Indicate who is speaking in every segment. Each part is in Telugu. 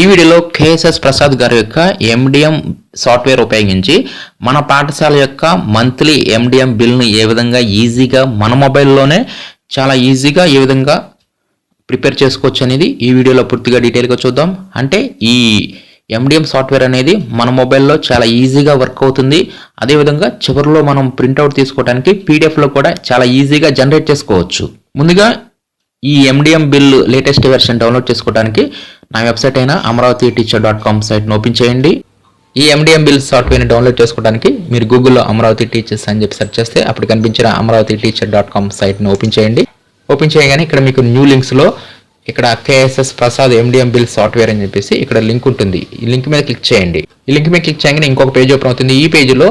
Speaker 1: ఈ వీడియోలో కేఎస్ఎస్ ప్రసాద్ గారి యొక్క ఎండిఎం సాఫ్ట్వేర్ ఉపయోగించి మన పాఠశాల యొక్క మంత్లీ ఎండిఎం బిల్ను ఏ విధంగా ఈజీగా మన మొబైల్లోనే చాలా ఈజీగా ఏ విధంగా ప్రిపేర్ చేసుకోవచ్చు అనేది ఈ వీడియోలో పూర్తిగా డీటెయిల్గా చూద్దాం. అంటే ఈ ఎండిఎం సాఫ్ట్వేర్ అనేది మన మొబైల్లో చాలా ఈజీగా వర్క్ అవుతుంది. అదేవిధంగా చివరిలో మనం ప్రింట్అవుట్ తీసుకోవడానికి పీడిఎఫ్లో కూడా చాలా ఈజీగా జనరేట్ చేసుకోవచ్చు. ముందుగా ఈ MDM bill latest version download చేసుకోవడానికి నా వెబ్సైట్ అయిన అమరావతి టీచర్ డాట్ కామ్ సైట్ను ఓపెన్ చేయండి. ఈ ఎండిఎం బిల్ సాఫ్ట్వేర్ని డౌన్లోడ్ చేసుకోవడానికి మీరు గూగుల్లో అమరావతి టీచర్స్ అని చెప్పి సెర్చ్ చేస్తే అప్పుడు కనిపించిన అమరావతి టీచర్ డాట్ కామ్ సైట్ను ఓపెన్ చేయండి. ఓపెన్ చేయగానే ఇక్కడ మీకు న్యూ లింక్స్లో ఇక్కడ KSS Prasad MDM bill software అని చెప్పేసి ఇక్కడ లింక్ ఉంటుంది. ఈ లింక్ మీద క్లిక్ చేయండి. ఈ లింక్ మీద క్లిక్ చేయగానే ఇంకొక పేజ్ ఓపెన్ అవుతుంది. ఈ పేజీలో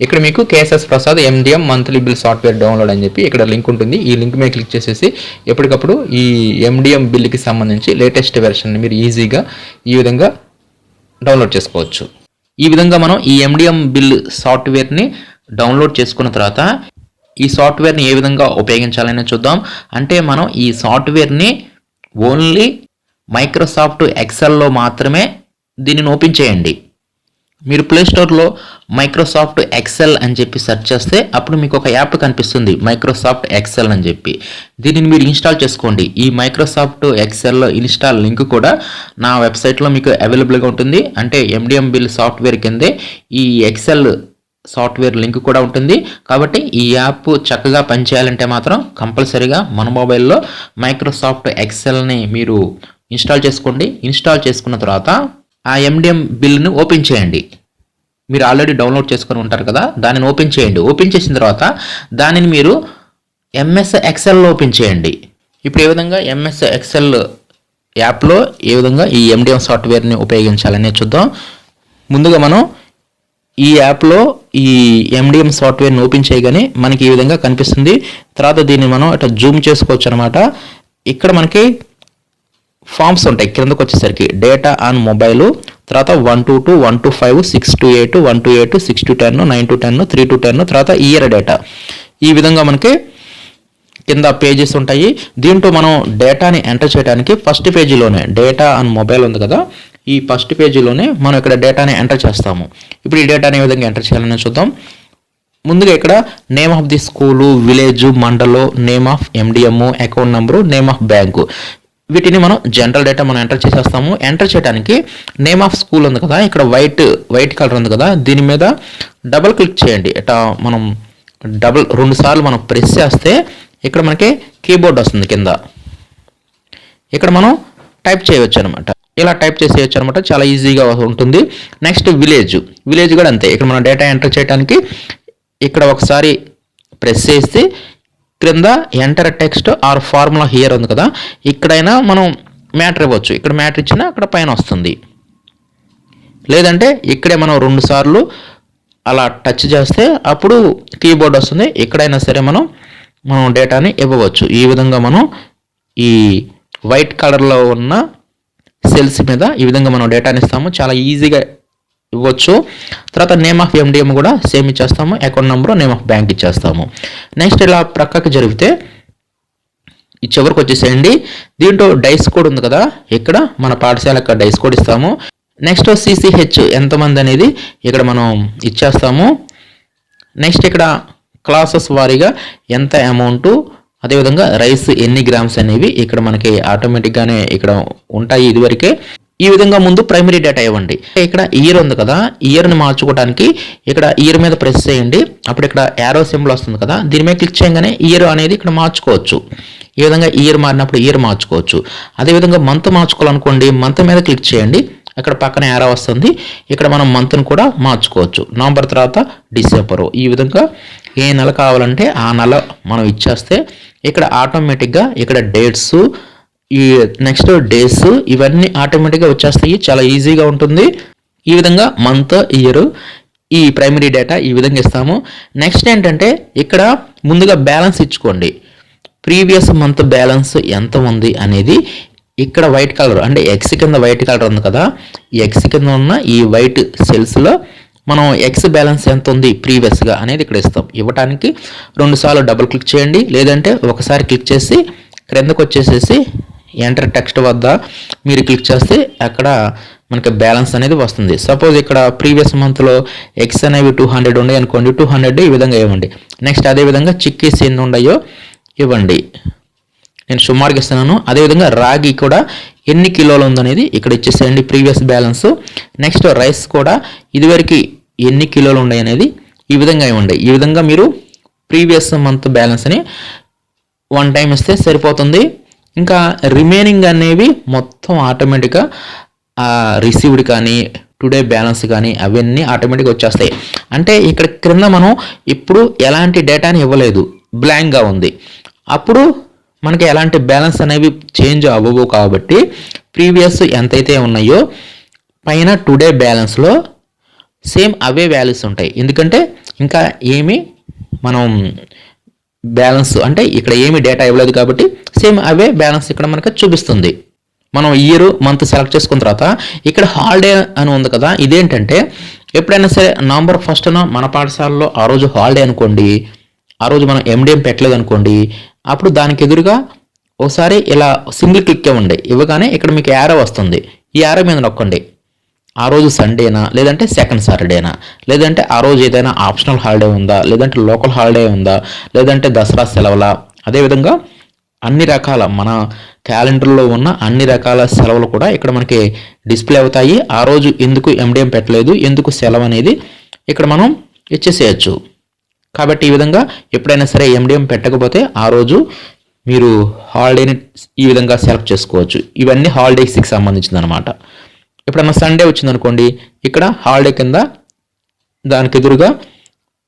Speaker 1: ఇక్కడ మీకు KSS Prasad MDM monthly bill software download అని చెప్పి ఇక్కడ లింక్ ఉంటుంది. ఈ లింక్ మీద క్లిక్ చేసేసి ఎప్పటికప్పుడు ఈ ఎండిఎం బిల్కి సంబంధించి లేటెస్ట్ వెర్షన్ మీరు ఈజీగా ఈ విధంగా డౌన్లోడ్ చేసుకోవచ్చు. ఈ విధంగా మనం ఈ ఎండిఎం బిల్ సాఫ్ట్వేర్ని డౌన్లోడ్ చేసుకున్న తర్వాత ఈ సాఫ్ట్వేర్ని ఏ విధంగా ఉపయోగించాలని చూద్దాం. అంటే మనం ఈ సాఫ్ట్వేర్ని ఓన్లీ మైక్రోసాఫ్ట్ ఎక్సెల్లో మాత్రమే దీనిని ఓపెన్ చేయండి. మీరు ప్లే స్టోర్లో మైక్రోసాఫ్ట్ ఎక్సెల్ అని చెప్పి సెర్చ్ చేస్తే అప్పుడు మీకు ఒక యాప్ కనిపిస్తుంది మైక్రోసాఫ్ట్ ఎక్సెల్ అని చెప్పి. దీనిని మీరు ఇన్స్టాల్ చేసుకోండి. ఈ మైక్రోసాఫ్ట్ ఎక్సెల్లో ఇన్స్టాల్ లింక్ కూడా నా వెబ్సైట్లో మీకు అవైలబుల్గా ఉంటుంది. అంటే ఎండిఎం బిల్ సాఫ్ట్వేర్ కిందే ఈ ఎక్సెల్ సాఫ్ట్వేర్ లింక్ కూడా ఉంటుంది. కాబట్టి ఈ యాప్ చక్కగా పనిచేయాలంటే మాత్రం కంపల్సరీగా మన మొబైల్లో మైక్రోసాఫ్ట్ ఎక్సెల్ని మీరు ఇన్స్టాల్ చేసుకోండి. ఇన్స్టాల్ చేసుకున్న తర్వాత ఆ ఎండిఎం బిల్ని ఓపెన్ చేయండి. మీరు ఆల్రెడీ డౌన్లోడ్ చేసుకొని ఉంటారు కదా దానిని ఓపెన్ చేయండి. ఓపెన్ చేసిన తర్వాత దానిని మీరు ఎంఎస్ ఎక్సెల్లో ఓపెన్ చేయండి. ఇప్పుడు ఏ విధంగా ఎంఎస్ ఎక్సెల్ యాప్లో ఏ విధంగా ఈ ఎండిఎం సాఫ్ట్వేర్ని ఉపయోగించాలని చూద్దాం. ముందుగా మనం ఈ యాప్లో ఈ ఎండిఎం సాఫ్ట్వేర్ని ఓపెన్ చేయగానే మనకి ఈ విధంగా కనిపిస్తుంది. తర్వాత దీన్ని మనం ఇట్లా జూమ్ చేసుకోవచ్చు అనమాట ఇక్కడ మనకి ఫామ్స్ ఉంటాయి. కిందకు వచ్చేసరికి డేటా ఆన్ మొబైల్ తర్వాత one two two one two five six two eight one two eight six two ten nine two ten three two ten తర్వాత ఇయర్ డేటా. ఈ విధంగా మనకి కింద పేజెస్ ఉంటాయి. దీంట్లో మనం డేటాని ఎంటర్ చేయడానికి ఫస్ట్ పేజీలోనే డేటా ఆన్ మొబైల్ ఉంది కదా ఈ ఫస్ట్ పేజీలోనే మనం ఇక్కడ డేటాని ఎంటర్ చేస్తాము. ఇప్పుడు ఈ డేటాని ఏ విధంగా ఎంటర్ చేయాలని చూద్దాం. ముందుగా ఇక్కడ name of the school village మండలో name of MDM account number name of bank. వీటిని మనం జనరల్ డేటా మనం ఎంటర్ చేసేస్తాము. ఎంటర్ చేయడానికి నేమ్ ఆఫ్ స్కూల్ ఉంది కదా ఇక్కడ వైట్ వైట్ కలర్ ఉంది కదా దీని మీద డబుల్ క్లిక్ చేయండి. ఇట్లా మనం డబుల్ రెండు సార్లు మనం ప్రెస్ చేస్తే ఇక్కడ మనకి కీబోర్డ్ వస్తుంది కింద. ఇక్కడ మనం టైప్ చేయవచ్చు అనమాట ఇలా టైప్ చేసేయచ్చు అనమాట చాలా ఈజీగా ఉంటుంది. నెక్స్ట్ విలేజ్ విలేజ్ కూడా అంతే. ఇక్కడ మనం డేటా ఎంటర్ చేయడానికి ఇక్కడ ఒకసారి ప్రెస్ చేస్తే క్రింద enter text or formula here ఉంది కదా. ఇక్కడైనా మనం మ్యాటర్ ఇవ్వచ్చు. ఇక్కడ మ్యాటర్ ఇచ్చినా అక్కడ పైన వస్తుంది. లేదంటే ఇక్కడే మనం రెండు సార్లు అలా టచ్ చేస్తే అప్పుడు కీబోర్డ్ వస్తుంది. ఎక్కడైనా సరే మనం మనం డేటాని ఇవ్వవచ్చు. ఈ విధంగా మనం ఈ వైట్ కలర్లో ఉన్న సెల్స్ మీద ఈ విధంగా మనం డేటాని ఇస్తాము. చాలా ఈజీగా ఇవ్వచ్చు. తర్వాత నేమ్ ఆఫ్ ఎండిఎం కూడా సేమ్ ఇచ్చేస్తాము. Account number name of bank ఇచ్చేస్తాము. నెక్స్ట్ ఇలా ప్రక్కకి జరిగితే ఈ చివరికి వచ్చేసేయండి. దీంట్లో డైస్ కోడ్ ఉంది కదా? ఇక్కడ మన పాఠశాల యొక్క డైస్ కోడ్ ఇస్తాము. నెక్స్ట్ సిసిహెచ్ ఎంతమంది అనేది ఇక్కడ మనం ఇచ్చేస్తాము. నెక్స్ట్ ఇక్కడ క్లాసెస్ వారీగా ఎంత అమౌంట్ అదేవిధంగా రైస్ ఎన్ని గ్రామ్స్ అనేవి ఇక్కడ మనకి ఆటోమేటిక్గానే ఇక్కడ ఉంటాయి ఇదివరకే. ఈ విధంగా ముందు ప్రైమరీ డేటా ఇవ్వండి. ఇక్కడ ఇయర్ ఉంది కదా ఇయర్ని మార్చుకోవడానికి ఇక్కడ ఇయర్ మీద ప్రెస్ చేయండి. అప్పుడు ఇక్కడ యారో సింబల్ వస్తుంది కదా దీని మీద క్లిక్ చేయగానే ఇయర్ అనేది ఇక్కడ మార్చుకోవచ్చు. ఈ విధంగా ఇయర్ మారినప్పుడు ఇయర్ మార్చుకోవచ్చు. అదేవిధంగా మంత్ మార్చుకోవాలనుకోండి మంత్ మీద క్లిక్ చేయండి. ఇక్కడ పక్కన యారో వస్తుంది. ఇక్కడ మనం మంత్ని కూడా మార్చుకోవచ్చు. నవంబర్ తర్వాత డిసెంబరు ఈ విధంగా ఏ నెల కావాలంటే ఆ నెల మనం ఇచ్చేస్తే ఇక్కడ ఆటోమేటిక్గా ఇక్కడ డేట్స్ ఈ నెక్స్ట్ డేస్ ఇవన్నీ ఆటోమేటిక్గా వచ్చేస్తాయి. చాలా ఈజీగా ఉంటుంది. ఈ విధంగా మంత్ ఇయర్ ఈ ప్రైమరీ డేటా ఈ విధంగా ఇస్తాము. నెక్స్ట్ ఏంటంటే ఇక్కడ ముందుగా బ్యాలెన్స్ ఇచ్చుకోండి. ప్రీవియస్ మంత్ బ్యాలెన్స్ ఎంత ఉంది అనేది ఇక్కడ వైట్ కలర్ అంటే ఎక్స్ కింద వైట్ కలర్ ఉంది కదా. ఈ ఎక్స్ కింద ఉన్న ఈ వైట్ సెల్స్లో మనం ఎక్స్ బ్యాలెన్స్ ఎంత ఉంది ప్రీవియస్గా అనేది ఇక్కడ ఇస్తాం. ఇవ్వడానికి రెండుసార్లు డబుల్ క్లిక్ చేయండి. లేదంటే ఒకసారి క్లిక్ చేసి క్రిందకు వచ్చేసేసి ఎంటర్ టెక్స్ట్ వద్ద మీరు క్లిక్ చేస్తే అక్కడ మనకి బ్యాలెన్స్ అనేది వస్తుంది. సపోజ్ ఇక్కడ ప్రీవియస్ మంత్లో ఎక్స్ అనేవి టూ హండ్రెడ్ ఉన్నాయి అనుకోండి టూ హండ్రెడ్ ఈ విధంగా ఇవ్వండి. నెక్స్ట్ అదే విధంగా చిక్కీస్ ఎన్ని ఉన్నాయో ఇవ్వండి. నేను సుమారుగా ఇస్తున్నాను. అదేవిధంగా రాగి కూడా ఎన్ని కిలోలు ఉందనేది ఇక్కడ ఇచ్చేసేయండి ప్రీవియస్ బ్యాలెన్స్ నెక్స్ట్ రైస్ కూడా ఇదివరకు ఎన్ని కిలోలు ఉన్నాయి అనేది ఈ విధంగా ఇవ్వండి. ఈ విధంగా మీరు ప్రీవియస్ మంత్ బ్యాలెన్స్ని వన్ టైం ఇస్తే సరిపోతుంది. ఇంకా రిమైనింగ్ అనేవి మొత్తం ఆటోమేటిక్గా రిసీవ్డ్ కానీ టుడే బ్యాలెన్స్ కానీ అవన్నీ ఆటోమేటిక్గా వచ్చేస్తాయి. అంటే ఇక్కడ క్రింద మనం ఇప్పుడు ఎలాంటి డేటాని ఇవ్వలేదు. బ్లాంక్గా ఉంది. అప్పుడు మనకి ఎలాంటి బ్యాలెన్స్ అనేవి చేంజ్ అవ్వవు కాబట్టి ప్రీవియస్ ఎంతైతే ఉన్నాయో పైన టుడే బ్యాలెన్స్లో సేమ్ అవే వాల్యూస్ ఉంటాయి. ఎందుకంటే ఇంకా ఏమి మనం బ్యాలెన్స్ అంటే ఇక్కడ ఏమి డేటా ఇవ్వలేదు కాబట్టి సేమ్ అవే బ్యాలెన్స్ ఇక్కడ మనకి చూపిస్తుంది. మనం ఇయర్ మంత్ సెలెక్ట్ చేసుకున్న తర్వాత ఇక్కడ హాలిడే అని ఉంది కదా ఇదేంటంటే ఎప్పుడైనా సరే నవంబర్ ఫస్ట్న మన పాఠశాలలో ఆ రోజు హాలిడే అనుకోండి ఆ రోజు మనం ఎండిఎం పెట్టలేదు అనుకోండి అప్పుడు దానికి ఎదురుగా ఒకసారి ఇలా సింగిల్ క్లిక్ ఇవ్వండి. ఇవ్వగానే ఇక్కడ మీకు యారో వస్తుంది. ఈ యారో మీద నొక్కండి. ఆ రోజు సండేనా లేదంటే సెకండ్ సాటర్డేనా లేదంటే ఆ రోజు ఏదైనా ఆప్షనల్ హాలిడే ఉందా? లేదంటే లోకల్ హాలిడే ఉందా? లేదంటే దసరా సెలవులా? అదేవిధంగా అన్ని రకాల మన క్యాలెండర్లో ఉన్న అన్ని రకాల సెలవులు కూడా ఇక్కడ మనకి డిస్ప్లే అవుతాయి. ఆ రోజు ఎందుకు ఎండిఎం పెట్టలేదు? ఎందుకు సెలవు అనేది ఇక్కడ మనం ఇచ్చేసేయచ్చు. కాబట్టి ఈ విధంగా ఎప్పుడైనా సరే ఎండిఎం పెట్టకపోతే ఆ రోజు మీరు హాలిడేని ఈ విధంగా సెలెక్ట్ చేసుకోవచ్చు. ఇవన్నీ హాలిడేస్కి సంబంధించింది అనమాట ఎప్పుడైనా సండే వచ్చిందనుకోండి ఇక్కడ హాలిడే కింద దానికి ఎదురుగా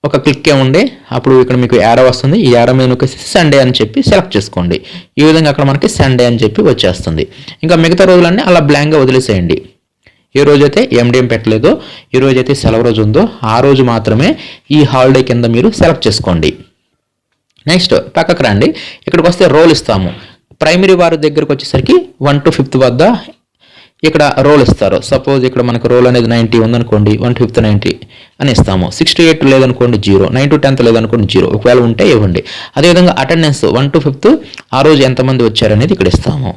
Speaker 1: ఒక క్లిక్కే ఉండే అప్పుడు ఇక్కడ మీకు యారో వస్తుంది. ఈ యాడ మీద నొక్కేసి సండే అని చెప్పి సెలెక్ట్ చేసుకోండి. ఈ విధంగా అక్కడ మనకి సండే అని చెప్పి వచ్చేస్తుంది. ఇంకా మిగతా రోజులన్నీ అలా బ్లాంక్గా వదిలేసేయండి. ఏ రోజైతే ఎండిఎం పెట్టలేదో ఏ రోజైతే సెలవు రోజు ఉందో ఆ రోజు మాత్రమే ఈ హాలిడే కింద మీరు సెలెక్ట్ చేసుకోండి. నెక్స్ట్ పక్కకు రండి. ఇక్కడికి వస్తే రోల్ ఇస్తాము. ప్రైమరీ వారి దగ్గరకు వచ్చేసరికి వన్ టు ఫిఫ్త్ వద్ద ఇక్కడ రోల్ ఇస్తారు. సపోజ్ ఇక్కడ మనకు రోల్ అనేది నైంటీ ఉందనుకోండి వన్ ఫిఫ్త్ నైంటీ అని ఇస్తాము. సిక్స్టీ ఎయిట్ లేదనుకోండి జీరో నైన్ టు టెన్త్ లేదనుకోండి జీరో ఒకవేళ ఉంటే ఇవ్వండి. అదేవిధంగా అటెండెన్స్ వన్ టు ఫిఫ్త్ ఆ రోజు ఎంతమంది వచ్చారనేది ఇక్కడ ఇస్తాము.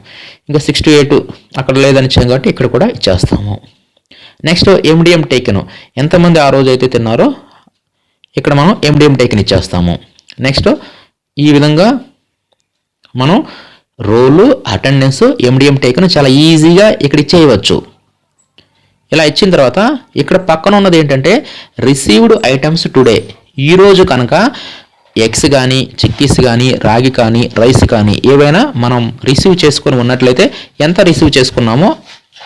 Speaker 1: ఇంకా సిక్స్టీ ఎయిట్ అక్కడ లేదని ఇచ్చాం కాబట్టి ఇక్కడ కూడా ఇచ్చేస్తాము. నెక్స్ట్ ఎండిఎం టేకెన్ ఎంతమంది ఆ రోజు అయితే తిన్నారో ఇక్కడ మనం ఎండిఎం టేకెన్ ఇచ్చేస్తాము. నెక్స్ట్ ఈ విధంగా మనం రోలు అటెండెన్స్ ఎండిఎం టేకన్ చాలా ఈజీగా ఇక్కడ ఇచ్చేయవచ్చు. ఇలా ఇచ్చిన తర్వాత ఇక్కడ పక్కన ఉన్నది ఏంటంటే రిసీవ్డ్ ఐటమ్స్ టుడే. ఈరోజు కనుక ఎగ్స్ కానీ చిక్కీస్ కానీ రాగి కానీ రైస్ కానీ ఏవైనా మనం రిసీవ్ చేసుకొని ఉన్నట్లయితే ఎంత రిసీవ్ చేసుకున్నామో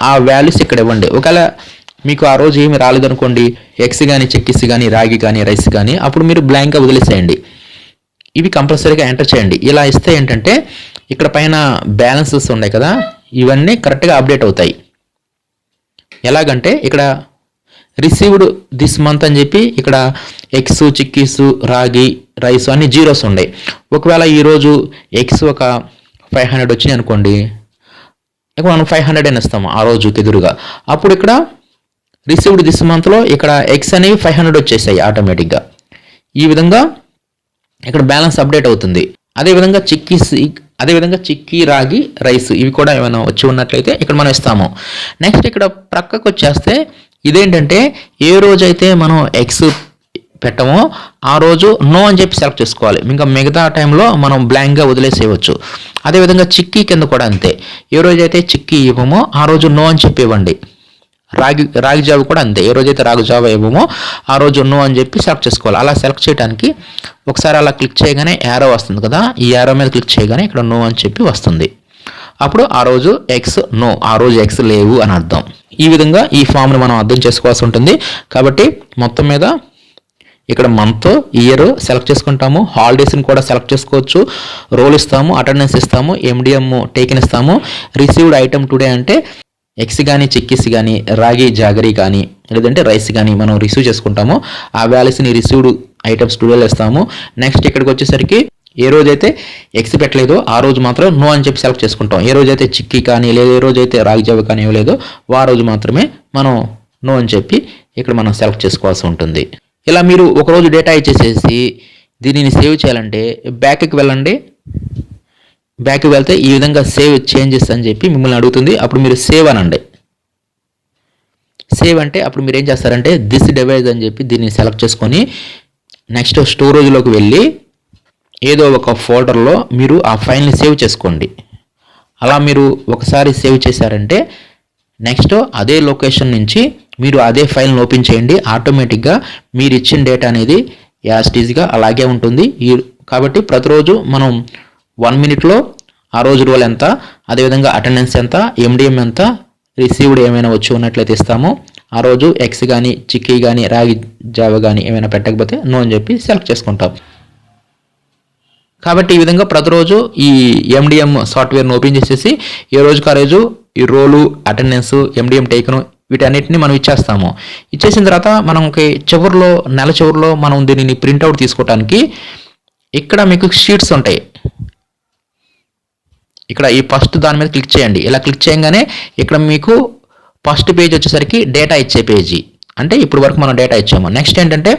Speaker 1: ఆ వాల్యూస్ ఇక్కడ ఇవ్వండి. ఒకవేళ మీకు ఆ రోజు ఏమి రాలేదనుకోండి ఎగ్స్ కానీ చిక్కీస్ కానీ రాగి కానీ రైస్ కానీ అప్పుడు మీరు బ్లాంక్గా వదిలేసేయండి. ఇవి కంపల్సరీగా ఎంటర్ చేయండి. ఇలా ఇస్తే ఏంటంటే ఇక్కడ పైన బ్యాలెన్సెస్ ఉన్నాయి కదా ఇవన్నీ కరెక్ట్గా అప్డేట్ అవుతాయి. ఎలాగంటే ఇక్కడ రిసీవ్డ్ దిస్ మంత్ అని చెప్పి ఇక్కడ ఎగ్స్ చిక్కీస్ రాగి రైస్ అన్ని జీరోస్ ఉన్నాయి. ఒకవేళ ఈరోజు ఎగ్స్ ఒక ఫైవ్ హండ్రెడ్ వచ్చినాయి అనుకోండి ఇక మనం ఫైవ్ హండ్రెడ్ అని ఇస్తాము ఆ రోజుకి ఎదురుగా అప్పుడు ఇక్కడ రిసీవ్డ్ దిస్ మంత్లో ఇక్కడ ఎగ్స్ అనేవి ఫైవ్ హండ్రెడ్ వచ్చేసాయి ఆటోమేటిక్గా. ఈ విధంగా ఇక్కడ బ్యాలెన్స్ అప్డేట్ అవుతుంది. అదేవిధంగా చిక్కీస్ అదేవిధంగా చిక్కీ రాగి రైస్ ఇవి కూడా ఏమైనా వచ్చి ఉన్నట్లయితే ఇక్కడ మనం ఇస్తాము. నెక్స్ట్ ఇక్కడ ప్రక్కకు వచ్చేస్తే ఇదేంటంటే ఏ రోజైతే మనం ఎగ్స్ పెట్టమో ఆ రోజు నో అని చెప్పి సెలెక్ట్ చేసుకోవాలి. ఇంకా మిగతా టైంలో మనం బ్లాంక్గా వదిలేసేయవచ్చు. అదేవిధంగా చిక్కీ కింద కూడా అంతే. ఏ రోజైతే చిక్కీ ఇవ్వమో ఆ రోజు నో అని చెప్పి ఇవ్వండి. రాగి రాగి జావ కూడా అంతే. ఏ రోజైతే రాగి జావ ఇవ్వమో ఆ రోజు నో అని చెప్పి సెలెక్ట్ చేసుకోవాలి. అలా సెలెక్ట్ చేయడానికి ఒకసారి అలా క్లిక్ చేయగానే యారో వస్తుంది కదా? ఈ యారో మీద క్లిక్ చేయగానే ఇక్కడ నో అని చెప్పి వస్తుంది. అప్పుడు ఆ రోజు ఎక్స్ నో ఆ రోజు ఎక్స్ లేవు అని అర్థం. ఈ విధంగా ఈ ఫామ్ని మనం అర్థం చేసుకోవాల్సి ఉంటుంది. కాబట్టి మొత్తం మీద ఇక్కడ మంత్ ఇయర్ సెలెక్ట్ చేసుకుంటాము. హాలిడేస్ని కూడా సెలెక్ట్ చేసుకోవచ్చు. రోల్ ఇస్తాము అటెండెన్స్ ఇస్తాము ఎండిఎం టేకెన్ ఇస్తాము. రిసీవ్డ్ ఐటమ్ టుడే అంటే ఎగ్స్ కానీ చిక్కీస్ కానీ రాగి జాగరీ కానీ లేదంటే రైస్ కానీ మనం రిసీవ్ చేసుకుంటామో ఆ వ్యాలీస్ని రిసీవ్డ్ ఐటమ్స్ టుడేలో ఇస్తాము నెక్స్ట్ ఇక్కడికి వచ్చేసరికి ఏ రోజైతే ఎగ్స్ పెట్టలేదో ఆ రోజు మాత్రం నో అని చెప్పి సెలెక్ట్ చేసుకుంటాం. ఏ రోజైతే చిక్కీ కానీ లేదా ఏ రోజైతే రాగి జావ కానీ ఇవ్వలేదో ఆ రోజు మాత్రమే మనం నో అని చెప్పి ఇక్కడ మనం సెలెక్ట్ చేసుకోవాల్సి ఉంటుంది. ఇలా మీరు ఒకరోజు డేటా ఇచ్చేసేసి దీనిని సేవ్ చేయాలంటే బ్యాక్కి వెళ్ళండి. బ్యాక్ వెళ్తే ఈ విధంగా సేవ్ చేంజెస్ అని చెప్పి మిమ్మల్ని అడుగుతుంది. అప్పుడు మీరు సేవ్ అనండి. సేవ్ అంటే అప్పుడు మీరు ఏం చేస్తారంటే దిస్ డివైజ్ అని చెప్పి దీన్ని సెలెక్ట్ చేసుకొని నెక్స్ట్ స్టోరేజ్లోకి వెళ్ళి ఏదో ఒక ఫోల్డర్లో మీరు ఆ ఫైల్ని సేవ్ చేసుకోండి. అలా మీరు ఒకసారి సేవ్ చేశారంటే నెక్స్ట్ అదే లొకేషన్ నుంచి మీరు అదే ఫైల్ని ఓపెన్ చేయండి. ఆటోమేటిక్గా మీరు ఇచ్చిన డేటా అనేది యాస్టీజ్గా అలాగే ఉంటుంది. ఈ కాబట్టి ప్రతిరోజు మనం వన్ మినిట్లో ఆ రోజు రోల్ ఎంత అదేవిధంగా అటెండెన్స్ ఎంత ఎండిఎం ఎంత రిసీవ్డ్ ఏమైనా వచ్చి ఉన్నట్లయితే ఇస్తాము. ఆ రోజు ఎక్స్ కానీ చిక్కీ కానీ రాగి జావ కానీ ఏమైనా పెట్టకపోతే నో అని చెప్పి సెలెక్ట్ చేసుకుంటాం. కాబట్టి ఈ విధంగా ప్రతిరోజు ఈ ఎండిఎం సాఫ్ట్వేర్ను ఓపెన్ చేసేసి ఏ రోజు ఆ రోజు ఈ రోలు అటెండెన్స్ ఎండిఎం టేకను వీటన్నిటిని మనం ఇచ్చేస్తాము. ఇచ్చేసిన తర్వాత మనకి చివరిలో నెల చివరిలో మనం దీనిని ప్రింట్అవుట్ తీసుకోవడానికి ఇక్కడ మీకు షీట్స్ ఉంటాయి. ఇక్కడ ఈ ఫస్ట్ దాని మీద క్లిక్ చేయండి. ఇలా క్లిక్ చేయగానే ఇక్కడ మీకు ఫస్ట్ పేజ్ వచ్చేసరికి డేటా ఇచ్చే పేజీ అంటే ఇప్పుడు వరకు మనం డేటా ఇచ్చాము. నెక్స్ట్ ఏంటంటే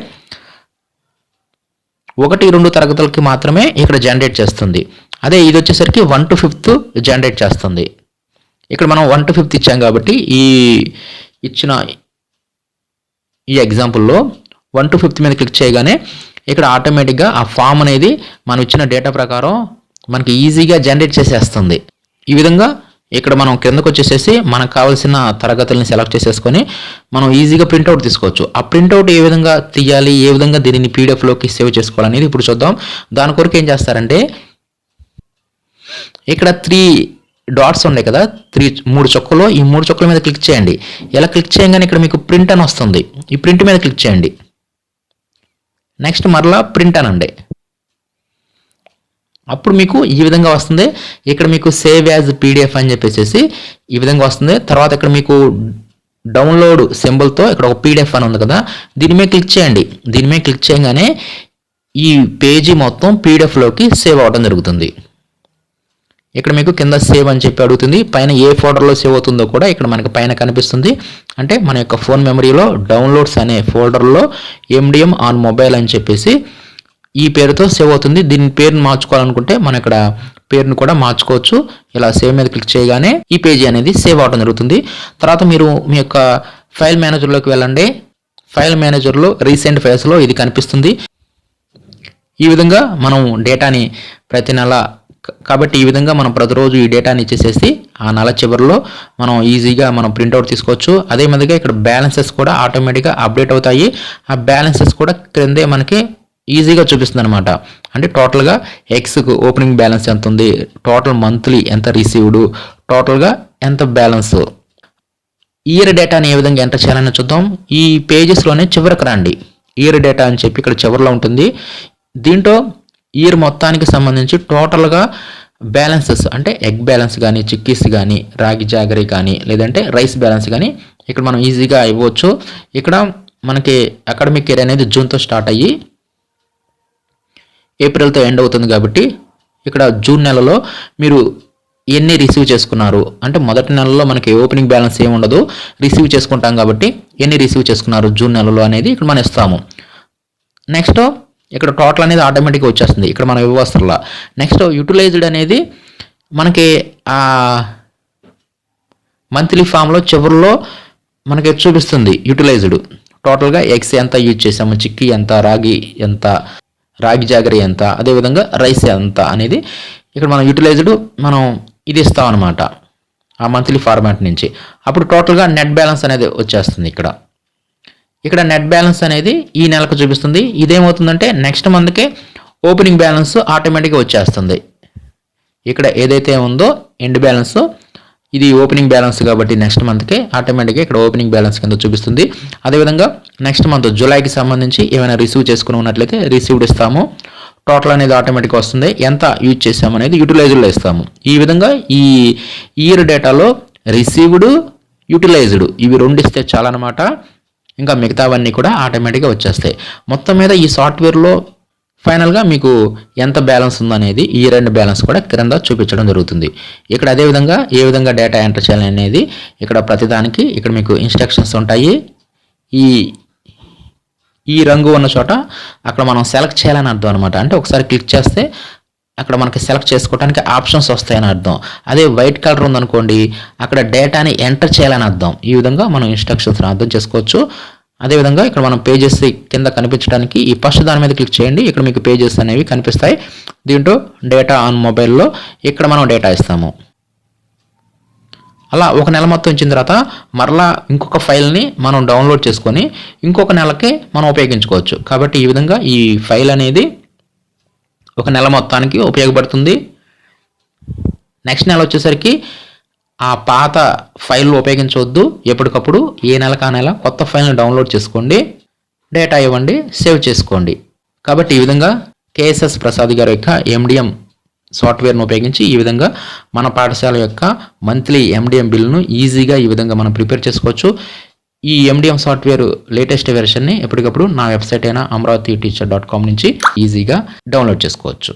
Speaker 1: ఒకటి రెండు తరగతులకి మాత్రమే ఇక్కడ జనరేట్ చేస్తుంది. అదే ఇది వచ్చేసరికి వన్ టు ఫిఫ్త్ జనరేట్ చేస్తుంది. ఇక్కడ మనం వన్ టు ఫిఫ్త్ ఇచ్చాం కాబట్టి ఈ ఇచ్చిన ఈ ఎగ్జాంపుల్లో వన్ టు ఫిఫ్త్ మీద క్లిక్ చేయగానే ఇక్కడ ఆటోమేటిక్గా ఆ ఫామ్ అనేది మనం ఇచ్చిన డేటా ప్రకారం మనకి ఈజీగా జనరేట్ చేసేస్తుంది. ఈ విధంగా ఇక్కడ మనం కిందకు వచ్చేసేసి మనకు కావాల్సిన తరగతుల్ని సెలెక్ట్ చేసేసుకొని మనం ఈజీగా ప్రింట్అవుట్ తీసుకోవచ్చు. ఆ ప్రింట్అవుట్ ఏ విధంగా తీయాలి ఏ విధంగా దీనిని పీడిఎఫ్లోకి సేవ్ చేసుకోవాలనేది ఇప్పుడు చూద్దాం. దాని కొరకు ఏం చేస్తారంటే ఇక్కడ త్రీ డాట్స్ ఉన్నాయి కదా త్రీ మూడు చొక్కలు ఈ మూడు చొక్కల మీద క్లిక్ చేయండి. ఇలా క్లిక్ చేయగానే ఇక్కడ మీకు ప్రింట్ అని వస్తుంది. ఈ ప్రింట్ మీద క్లిక్ చేయండి. నెక్స్ట్ మరలా ప్రింట్ అనండి అప్పుడు మీకు ఈ విధంగా వస్తుంది. ఇక్కడ మీకు సేవ్ యాజ్ పీడిఎఫ్ అని చెప్పేసి ఈ విధంగా వస్తుంది. తర్వాత ఇక్కడ మీకు డౌన్లోడ్ సింబల్తో ఇక్కడ ఒక పీడిఎఫ్ అని ఉంది కదా. దీని మీద క్లిక్ చేయండి. దీని మీద క్లిక్ చేయగానే ఈ పేజీ మొత్తం పీడిఎఫ్లోకి సేవ్ అవ్వడం జరుగుతుంది. ఇక్కడ మీకు కింద సేవ్ అని చెప్పి అడుగుతుంది. పైన ఏ ఫోల్డర్లో సేవ్ అవుతుందో కూడా ఇక్కడ మనకి పైన కనిపిస్తుంది. అంటే మన యొక్క ఫోన్ మెమరీలో డౌన్లోడ్స్ అనే ఫోల్డర్లో ఎండిఎం ఆన్ మొబైల్ అని చెప్పేసి ఈ పేరుతో సేవ్ అవుతుంది. దీని పేరుని మార్చుకోవాలనుకుంటే మనం ఇక్కడ పేరును కూడా మార్చుకోవచ్చు. ఇలా సేవ్ మీద క్లిక్ చేయగానే ఈ పేజీ అనేది సేవ్ అవడం జరుగుతుంది. తర్వాత మీరు మీ యొక్క ఫైల్ మేనేజర్లోకి వెళ్ళండి. ఫైల్ మేనేజర్లో రీసెంట్ ఫైల్స్లో ఇది కనిపిస్తుంది. ఈ విధంగా మనం డేటాని ప్రతి నెల కాబట్టి ఈ విధంగా మనం ప్రతిరోజు ఈ డేటాని ఇచ్చేసేసి ఆ నెల చివరిలో మనం ఈజీగా మనం ప్రింట్అవుట్ తీసుకోవచ్చు. అదే విధంగా ఇక్కడ బ్యాలెన్సెస్ కూడా ఆటోమేటిక్గా అప్డేట్ అవుతాయి. ఆ బ్యాలెన్సెస్ కూడా క్రిందే మనకి ఈజీగా చూపిస్తుంది అనమాట అంటే టోటల్గా ఎక్స్కు ఓపెనింగ్ బ్యాలెన్స్ ఎంత ఉంది టోటల్ మంత్లీ ఎంత రిసీవ్డ్ టోటల్గా ఎంత బ్యాలెన్స్ ఇయర్ డేటాని ఏ విధంగా ఎంటర్ చేయాలని చూద్దాం. ఈ పేజెస్లోనే చివరికి రండి. ఇయర్ డేటా అని చెప్పి ఇక్కడ చివరిలో ఉంటుంది. దీంట్లో ఇయర్ మొత్తానికి సంబంధించి టోటల్గా బ్యాలెన్సెస్ అంటే ఎగ్ బ్యాలెన్స్ కానీ చిక్కీస్ కానీ రాగి జాగరీ కానీ లేదంటే రైస్ బ్యాలెన్స్ కానీ ఇక్కడ మనం ఈజీగా ఇవ్వచ్చు. ఇక్కడ మనకి అకాడమిక్ ఇయర్ అనేది జూన్తో స్టార్ట్ అయ్యి ఏప్రిల్తో ఎండ్ అవుతుంది కాబట్టి ఇక్కడ జూన్ నెలలో మీరు ఎన్ని రిసీవ్ చేసుకున్నారు. అంటే మొదటి నెలలో మనకి ఓపెనింగ్ బ్యాలెన్స్ ఏమి ఉండదు. రిసీవ్ చేసుకుంటాం కాబట్టి ఎన్ని రిసీవ్ చేసుకున్నారు జూన్ నెలలో అనేది ఇక్కడ మనం ఇస్తాము. నెక్స్ట్ ఇక్కడ టోటల్ అనేది ఆటోమేటిక్గా వచ్చేస్తుంది ఇక్కడ మనం ఇవ్వవసరలా నెక్స్ట్ యూటిలైజ్డ్ అనేది మనకి మంత్లీ ఫామ్లో చివరిలో మనకి చూపిస్తుంది యూటిలైజ్డ్. టోటల్గా ఎగ్స్ ఎంత యూజ్ చేసాము చిక్కీ ఎంత రాగి ఎంత రాగి జాగరి ఎంత అదేవిధంగా రైస్ ఎంత అనేది ఇక్కడ మనం యూటిలైజ్డ్ మనం ఇది ఇస్తాం అనమాట ఆ మంత్లీ ఫార్మాట్ నుంచి. అప్పుడు టోటల్గా నెట్ బ్యాలెన్స్ అనేది వచ్చేస్తుంది ఇక్కడ. ఇక్కడ నెట్ బ్యాలెన్స్ అనేది ఈ నెలకు చూపిస్తుంది. ఇదేమవుతుందంటే నెక్స్ట్ మంత్కే ఓపెనింగ్ బ్యాలెన్స్ ఆటోమేటిక్గా వచ్చేస్తుంది. ఇక్కడ ఏదైతే ఉందో ఎండ్ బ్యాలెన్స్ ఇది ఓపెనింగ్ బ్యాలెన్స్ కాబట్టి నెక్స్ట్ మంత్కి ఆటోమేటిక్గా ఇక్కడ ఓపెనింగ్ బ్యాలెన్స్ కింద చూపిస్తుంది. అదేవిధంగా నెక్స్ట్ మంత్ జూలైకి సంబంధించి ఏమైనా రిసీవ్ చేసుకుని ఉన్నట్లయితే రిసీవ్డ్ ఇస్తాము. టోటల్ అనేది ఆటోమేటిక్గా వస్తుంది. ఎంత యూజ్ చేసామనేది యూటిలైజ్డ్లో ఇస్తాము. ఈ విధంగా ఈ ఇయర్ డేటాలో రిసీవ్డ్ యూటిలైజ్డ్ ఇవి రెండు ఇస్తే చాలన్నమాట. ఇంకా మిగతావన్నీ కూడా ఆటోమేటిక్గా వచ్చేస్తాయి. మొత్తం మీద ఈ సాఫ్ట్వేర్లో ఫైనల్గా మీకు ఎంత బ్యాలెన్స్ ఉందనేది ఈ రెండు బ్యాలెన్స్ కూడా క్రింద చూపించడం జరుగుతుంది. ఇక్కడ అదేవిధంగా ఏ విధంగా డేటా ఎంటర్ చేయాలి అనేది ఇక్కడ ప్రతిదానికి ఇక్కడ మీకు ఇన్స్ట్రక్షన్స్ ఉంటాయి. ఈ ఈ రంగు ఉన్న చోట అక్కడ మనం సెలెక్ట్ చేయాలని అర్థం అనమాట అంటే ఒకసారి క్లిక్ చేస్తే అక్కడ మనకి సెలెక్ట్ చేసుకోవడానికి ఆప్షన్స్ వస్తాయని అర్థం. అదే వైట్ కలర్ ఉందనుకోండి అక్కడ డేటాని ఎంటర్ చేయాలని అర్థం. ఈ విధంగా మనం ఇన్స్ట్రక్షన్స్ అర్థం చేసుకోవచ్చు. అదేవిధంగా ఇక్కడ మనం పేజెస్ కింద కనిపించడానికి ఈ ఫస్ట్ దాని మీద క్లిక్ చేయండి. ఇక్కడ మీకు పేజెస్ అనేవి కనిపిస్తాయి. దీంట్లో డేటా ఆన్ మొబైల్లో ఇక్కడ మనం డేటా ఇస్తాము. అలా ఒక నెల మొత్తం ఇచ్చిన తర్వాత మరలా ఇంకొక ఫైల్ని మనం డౌన్లోడ్ చేసుకొని ఇంకొక నెలకి మనం ఉపయోగించుకోవచ్చు. కాబట్టి ఈ విధంగా ఈ ఫైల్ అనేది ఒక నెల మొత్తానికి ఉపయోగపడుతుంది. నెక్స్ట్ నెల వచ్చేసరికి ఆ పాత ఫైల్ ఉపయోగించవద్దు ఎప్పటికప్పుడు ఏ నెలకు ఆ నెల కొత్త ఫైల్ని డౌన్లోడ్ చేసుకోండి డేటా ఇవ్వండి సేవ్ చేసుకోండి. కాబట్టి ఈ విధంగా కేఎస్ఎస్ ప్రసాద్ గారి యొక్క ఎండిఎం సాఫ్ట్వేర్ను ఉపయోగించి ఈ విధంగా మన పాఠశాల యొక్క మంత్లీ ఎండిఎం బిల్లును ఈజీగా ఈ విధంగా మనం ప్రిపేర్ చేసుకోవచ్చు. ఈ ఎండిఎం సాఫ్ట్వేర్ లేటెస్ట్ వెర్షన్ని ఎప్పటికప్పుడు నా వెబ్సైట్ అయిన అమరావతి టీచర్ డాట్ కామ్ నుంచి ఈజీగా డౌన్లోడ్ చేసుకోవచ్చు.